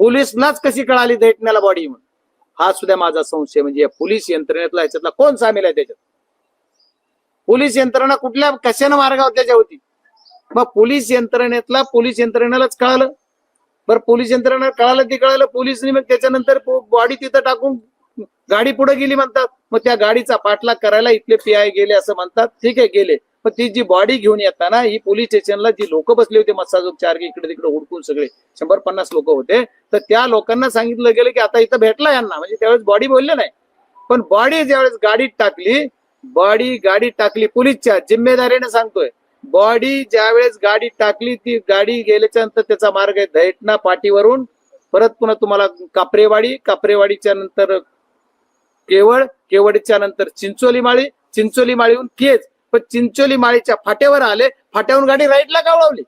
पोलिसलाच कशी कळाली भेटण्याला बॉडी म्हणून? हा सुद्धा माझा संशय म्हणजे या पोलीस यंत्रणेतला ह्याच्यातला कोण सामील आहे त्याच्यात? पोलीस यंत्रणा कुठल्या कशानं मार्गावर त्याच्या होती? मग पोलीस यंत्रणेतला पोलीस यंत्रणेलाच कळालं. बरं पोलीस यंत्रणा कळालं ते कळालं पोलिसनी मग त्याच्यानंतर बॉडी तिथं टाकून गाडी पुढे गेली म्हणतात. मग त्या गाडीचा पाठलाग करायला इथले पी आय गेले असं म्हणतात. ठीक आहे गेले. पण ती जी बॉडी घेऊन येताना ही पोलीस स्टेशनला जी लोक बसले होते मसाजोग चार इकडे तिकडे हुडकून सगळे शंभर पन्नास लोक होते तर त्या लोकांना सांगितलं गेलं की आता इथं भेटला यांना म्हणजे त्यावेळेस बॉडी बोलले नाही. पण बॉडी ज्यावेळेस गाडीत टाकली बॉडी गाडीत टाकली पोलीसच्या जिम्मेदारीने सांगतोय. बॉडी ज्यावेळेस गाडीत टाकली ती गाडी गेल्याच्यानंतर त्याचा मार्ग आहे धैटना पाठीवरून परत पुन्हा तुम्हाला कापरेवाडी कापरेवाडीच्या नंतर केवळ केवडच्या नंतर चिंचोली माळी चिंचोली माळीहून केज पण चिंचोली माळीच्या फाट्यावर आले फाट्यावरून गाडी राईटला का वळवली?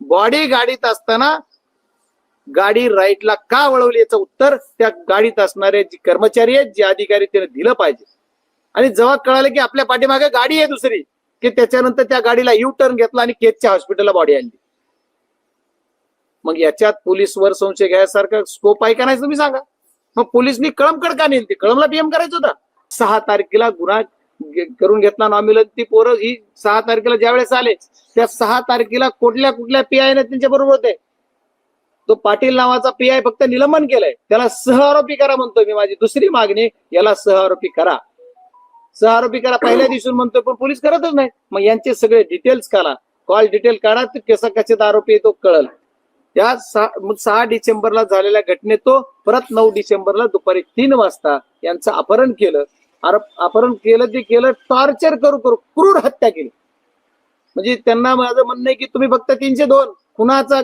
बॉडी गाडीत असताना गाडी राईटला का वळवली याचं उत्तर त्या गाडीत असणारे जे कर्मचारी आहेत जे अधिकारी त्याने दिलं पाहिजे. आणि जेव्हा कळालं की आपल्या पाठीमागे गाडी आहे दुसरी की त्याच्यानंतर त्या गाडीला यू टर्न घेतला आणि केतच्या हॉस्पिटलला बॉडी आणली. मग याच्यात पोलीसवर संशय घ्यायसारखा स्कोप आहे का नाही तुम्ही सांगा. मग पोलिसनी कळमकड का नेली? कळमला पीएम करायचं होता. सहा तारखेला गुन्हा करून घेतला नॉमिनल ती पोरं ही सहा तारखेला ज्या वेळेस आले त्या सहा तारखेला कुठल्या कुठल्या पीआय ने त्यांच्या बरोबर होते. तो पाटील नावाचा पीआय फक्त निलंबन केलंय. त्याला सह आरोपी करा म्हणतोय मी माझी दुसरी मागणी याला सह आरोपी करा. सह आरोपी करा. पहिल्या दिवशी म्हणतोय पण पोलीस करतच नाही. मग यांचे सगळे डिटेल्स काढा. कॉल डिटेल काढा तर कसा कशात आरोपी तो कळल. त्या सहा मग सहा डिसेंबरला झालेल्या घटनेत तो परत नऊ डिसेंबरला दुपारी तीन वाजता यांचं अपहरण केलं. आरोप- अपहरण केलं ते केलं टॉर्चर करू करू क्रूर हत्या केली. म्हणजे त्यांना माझं म्हणणं आहे की तुम्ही फक्त तीनशे दोन खुनाचा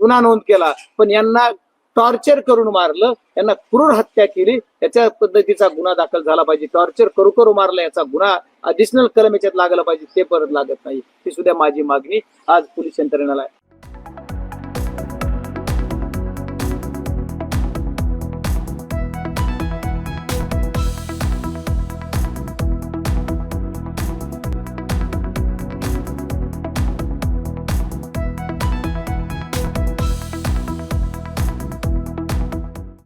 गुन्हा नोंद केला पण यांना टॉर्चर करून मारलं यांना क्रूर हत्या केली याच्या पद्धतीचा गुन्हा दाखल झाला पाहिजे. टॉर्चर करू करू मारलं याचा गुन्हा अडिशनल कलम याच्यात लागला पाहिजे ते परत लागत नाही. ही सुद्धा माझी मागणी. आज पोलीस यंत्रणेला आहे.